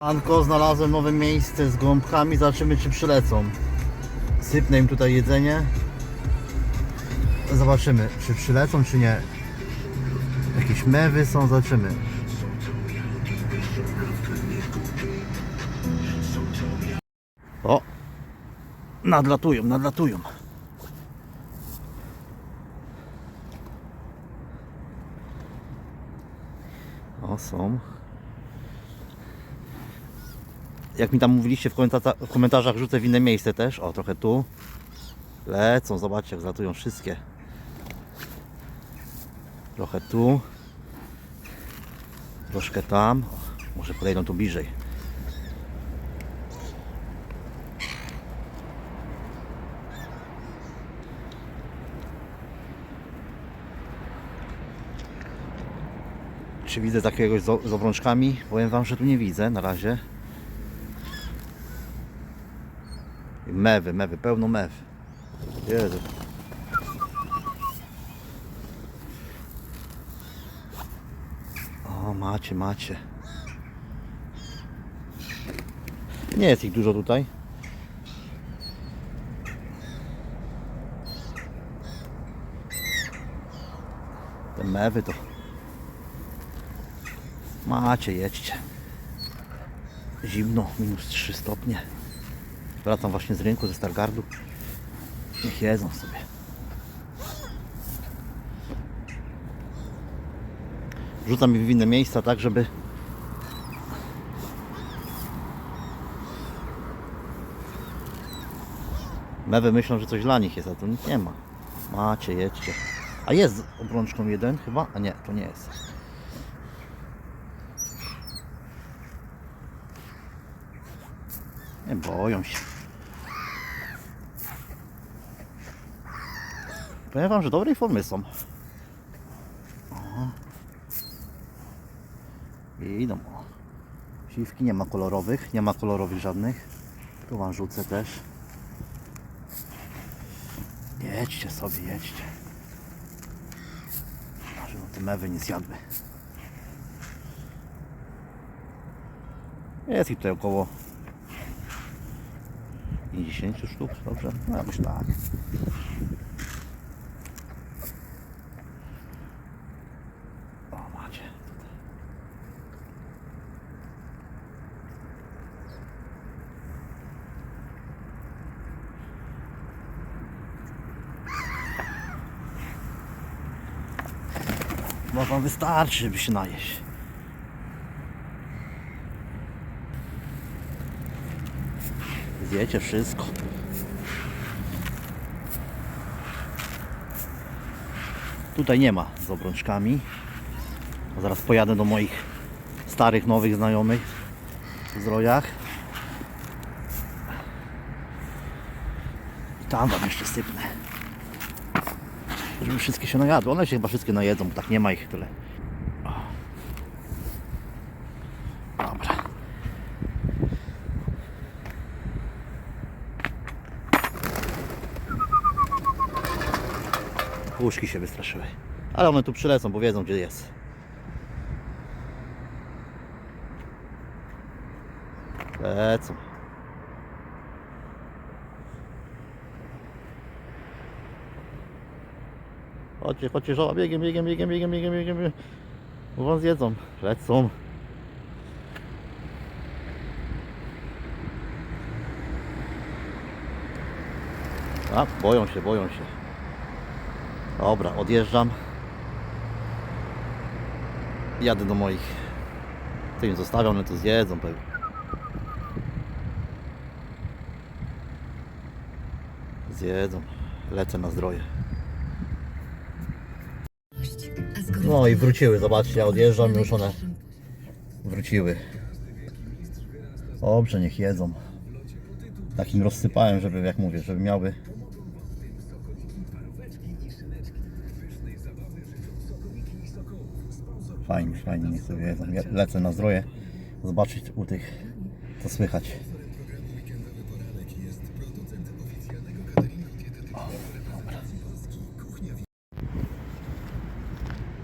Anko, znalazłem nowe miejsce z gąbkami, zobaczymy czy przylecą. Sypnę im tutaj jedzenie. Zobaczymy, czy przylecą, czy nie. Jakieś mewy są, zobaczymy. O! Nadlatują, nadlatują. O, są. Jak mi tam mówiliście w, komenta- w komentarzach, rzucę w inne miejsce też. O, trochę tu. Lecą, zobaczcie jak zlatują wszystkie. Trochę tu. Troszkę tam. O, może podejdą tu bliżej. Czy widzę takiegoś z obrączkami? Powiem Wam, że tu nie widzę na razie. I Mewy, mewy, pełno mew. Jezu. O, macie, macie. Nie jest ich dużo tutaj. Te mewy to Macie, jedźcie. Zimno, minus 3 stopnie. Wracam właśnie z rynku, ze Stargardu. Niech jedzą sobie. Rzucam ich w inne miejsca, tak żeby Mewy myślą, że coś dla nich jest, a tu nic nie ma. Macie, jedźcie. A jest obrączką jeden chyba? A nie, to nie jest. Nie boją się. Powiem wam, że dobrej formy są. O. Idą. o. Siwki nie ma kolorowych, nie ma kolorowych żadnych. Tu wam rzucę też. Jedźcie sobie, jedźcie. Żeby te mewy nie zjadły. Jest ich tutaj około 50 sztuk, dobrze? No jakoś tak. O, macie tutaj. Chyba wam wystarczy, żeby się najeść. Zjecie wszystko. Tutaj nie ma z obrączkami. Zaraz pojadę do moich starych, nowych znajomych w Zrojach. I tam wam jeszcze sypnę. Żeby wszystkie się najadły. One się chyba wszystkie najedzą, bo tak nie ma ich tyle. Dobra. Puszki się wystraszyły. Ale one tu przylecą, bo wiedzą gdzie jest. Lecą. Chodźcie, chodźcie, żoła, biegiem, biegiem, biegiem, biegiem, biegiem, biegiem. wam zjedzą. Lecą. A, boją się, boją się. Dobra, odjeżdżam. Jadę do moich. To im zostawiam, one to zjedzą pewnie. Zjedzą. Lecę na zdroje. No i wróciły, zobaczcie, odjeżdżam, już one wróciły. Dobrze, niech jedzą. Takim rozsypałem, żeby, jak mówię, żeby miały Fajnie, fajnie, niech sobie jedzą. Lecę na zdroje, zobaczyć u tych, co słychać.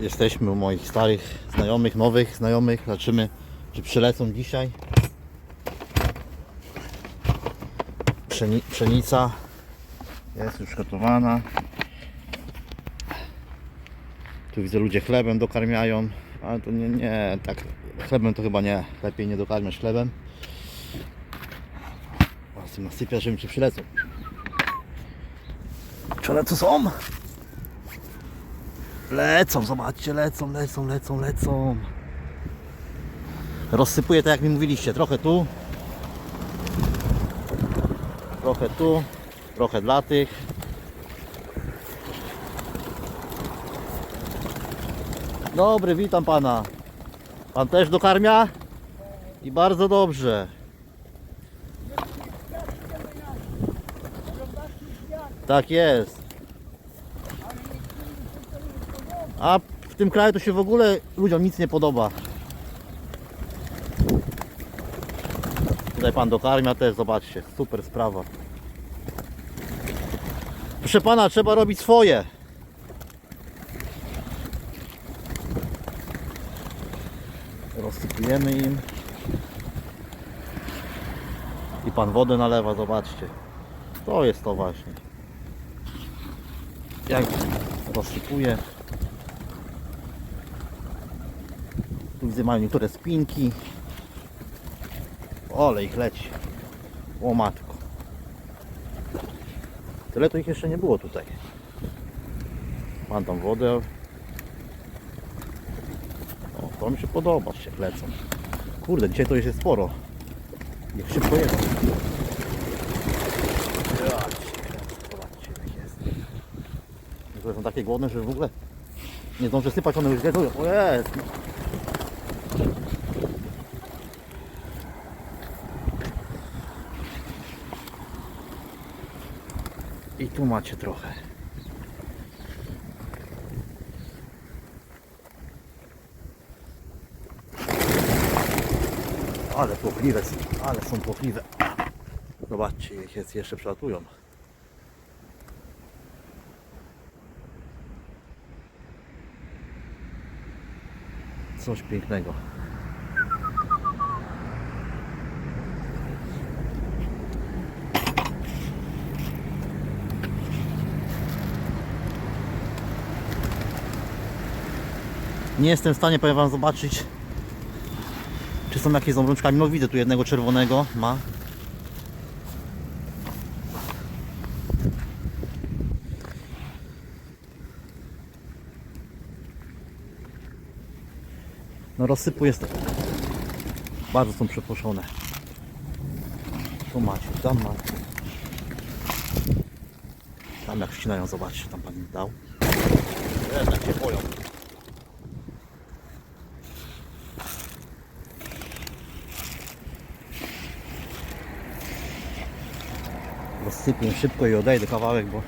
jesteśmy u moich starych znajomych, nowych znajomych. Zobaczymy, czy przylecą dzisiaj. Przeni pszenica jest już gotowana. Tu widzę ludzie chlebem dokarmiają, ale to nie, nie, tak chlebem to chyba nie, lepiej nie dokarmiać chlebem. Właśnie nasypia, żebym się przylecą. Czy one tu są? Lecą, zobaczcie, lecą, lecą, lecą, lecą. Rozsypuję tak jak mi mówiliście, trochę tu, trochę tu, trochę dla tych. Dobry, witam pana. Pan też dokarmia? I bardzo dobrze. Tak jest. A w tym kraju to się w ogóle ludziom nic nie podoba. Tutaj pan dokarmia też, zobaczcie, super sprawa. Proszę pana, trzeba robić swoje. Rozsypujemy im. I pan wodę nalewa, zobaczcie. To jest to właśnie. Jak rozsypuje. Widzę mają niektóre spinki. Ole ich leci. O matko. Tyle to ich jeszcze nie było tutaj. Mam tam wodę. O, to mi się podoba, się lecą. Kurde, dzisiaj to już jest sporo. Jak szybko jedą. Niektóre są takie głodne, że w ogóle nie zdążę sypać, one już jedzą. O jest. I tu macie trochę. Ale płochliwe, są, ale są płochliwe. Zobaczcie, jak jest, jeszcze przelatują. Coś pięknego. Nie jestem w stanie, powiem Wam, zobaczyć, czy są jakieś z obrączkami. No widzę tu jednego czerwonego, ma. No rozsypu jest. Bardzo są przepuszczone. Tu macie, tam macie. Tam jak ścinają, zobaczcie, tam pan dał. Jednak się boją. Rozsypię szybko i odejdę kawałek, bo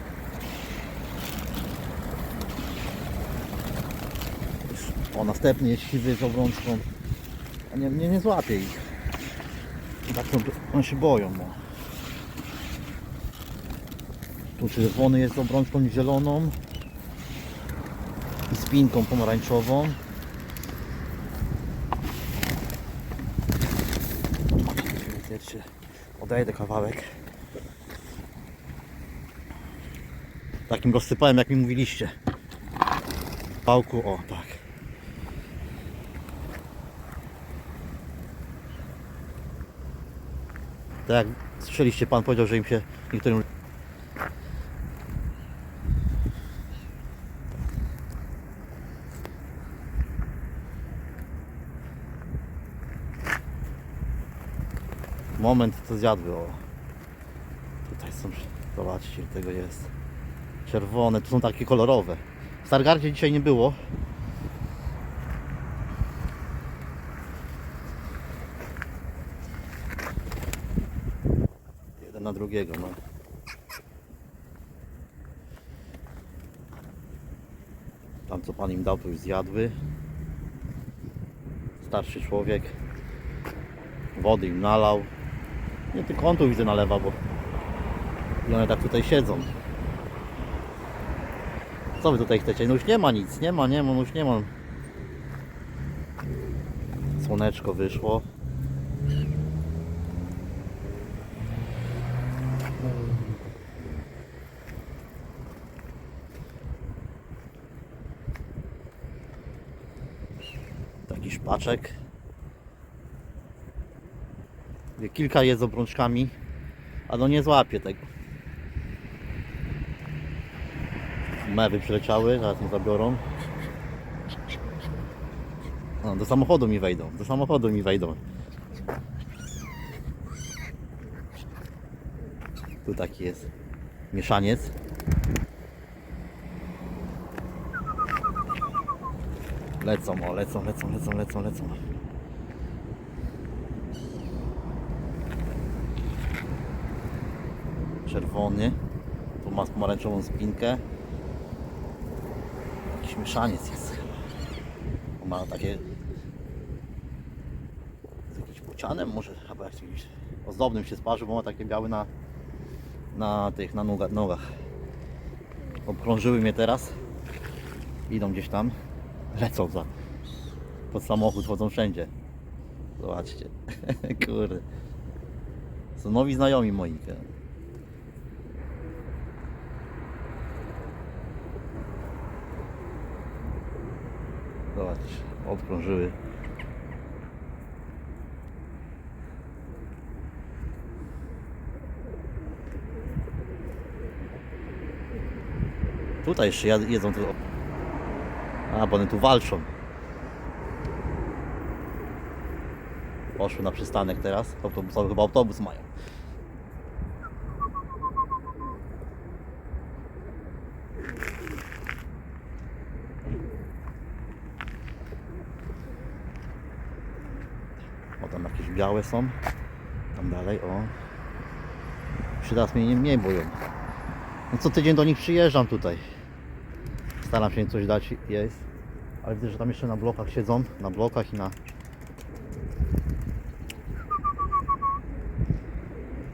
o następny jest siwy z obrączką nie, nie, nie złapię ich. I tak one się boją no. tu czerwony jest z obrączką zieloną i spinką pomarańczową. Odejdę kawałek takim rozsypałem jak mi mówiliście. Pałku, o tak. Tak jak słyszeliście pan powiedział, że im się niektórym moment co zjadły o. Tutaj są zobaczcie tego jest czerwone, tu są takie kolorowe. W Stargardzie dzisiaj nie było. Jeden na drugiego no. Tam co pan im dał to już zjadły. Starszy człowiek. Wody im nalał. Nie tylko on tu widzę nalewa bo i one tak tutaj siedzą co wy tutaj chcecie? No już nie ma nic, nie ma, nie ma, no już nie ma. Słoneczko wyszło. Taki szpaczek. Kilka jest z obrączkami, a no nie złapie tego. Mewy przyleciały, zaraz mi zabiorą. Do samochodu mi wejdą, do samochodu mi wejdą. Tu taki jest mieszaniec. Lecą, o, lecą, lecą, lecą, lecą, lecą. Czerwony. Tu ma pomarańczową spinkę. Jakiś mieszaniec jest Ma takie... Z jakimś bocianem może chyba jakimś ozdobnym się sparzył, bo ma takie białe na, na tych, na noga, nogach. Obkrążyły mnie teraz. Idą gdzieś tam. Lecą za. Pod samochód, chodzą wszędzie. Zobaczcie. Kurde. Są nowi znajomi moi. Obkrążyły. Tutaj jeszcze jedzą tu. A, bo one tu walczą. Poszły na przystanek teraz. Autobusowy chyba autobus mają. O, tam jakieś białe są. Tam dalej, o. Już teraz mnie nie mniej boją. No co tydzień do nich przyjeżdżam tutaj. Staram się im coś dać jest. Ale widzę, że tam jeszcze na blokach siedzą. Na blokach i na...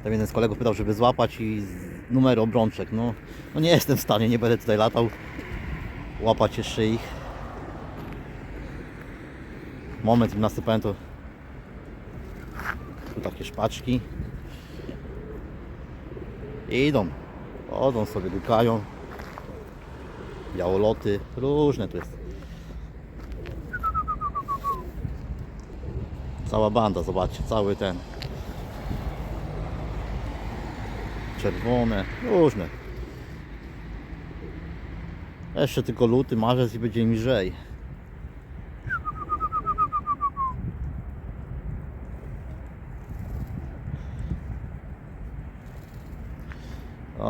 Tam jeden z kolegów pytał, żeby złapać i z numery obrączek. No, no nie jestem w stanie, nie będę tutaj latał. Łapać jeszcze ich. Moment nasypałem to takie szpaczki. I idą. Chodzą sobie, dukają. Białoloty. Różne tu jest. Cała banda, zobaczcie, cały ten. Czerwone, różne. Jeszcze tylko luty, marzec i będzie mi lżej.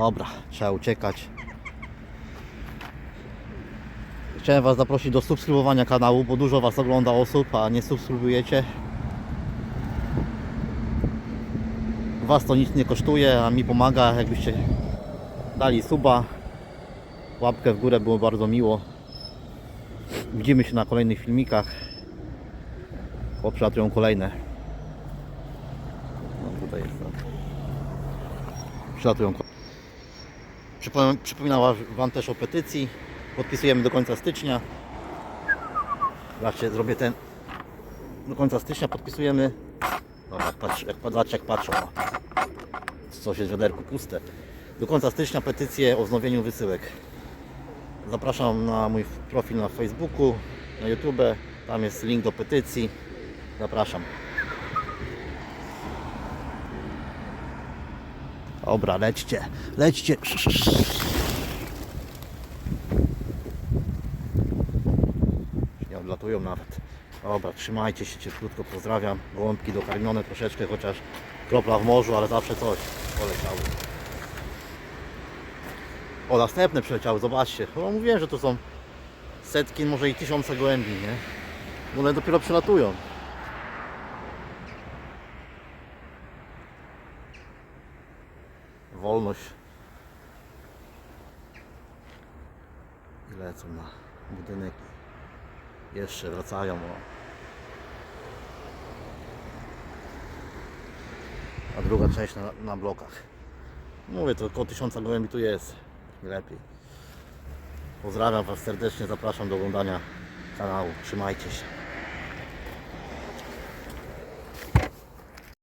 Dobra, trzeba uciekać. Chciałem Was zaprosić do subskrybowania kanału, bo dużo Was ogląda osób, a nie subskrybujecie. Was to nic nie kosztuje, a mi pomaga, jakbyście dali suba, łapkę w górę, było bardzo miło. Widzimy się na kolejnych filmikach. Bo kolejne. No tutaj jest. Przylatują. ko- Przypominam Wam też o petycji. Podpisujemy do końca stycznia. Zobaczcie, zrobię ten. Do końca stycznia podpisujemy. Dobra, jak patrz, jak, zobaczcie jak patrzą. Coś jest w wiaderku puste. Do końca stycznia petycję o wznowieniu wysyłek. Zapraszam na mój profil na Facebooku, na YouTube. Tam jest link do petycji. Zapraszam. Dobra, lećcie, lećcie. Nie odlatują nawet. Dobra, trzymajcie się cieplutko, pozdrawiam. Gołąbki dokarmione troszeczkę, chociaż kropla w morzu, ale zawsze coś poleciały. O, następne przyleciały, zobaczcie. O, mówiłem, że to są setki, może i tysiące gołębi, nie? One dopiero przylatują. Wolność. I lecą na budynek. Jeszcze wracają. O. A druga część na, na blokach. Mówię, to około tysiąca gołębi tu jest. Lepiej. Pozdrawiam Was serdecznie, zapraszam do oglądania kanału. Trzymajcie się.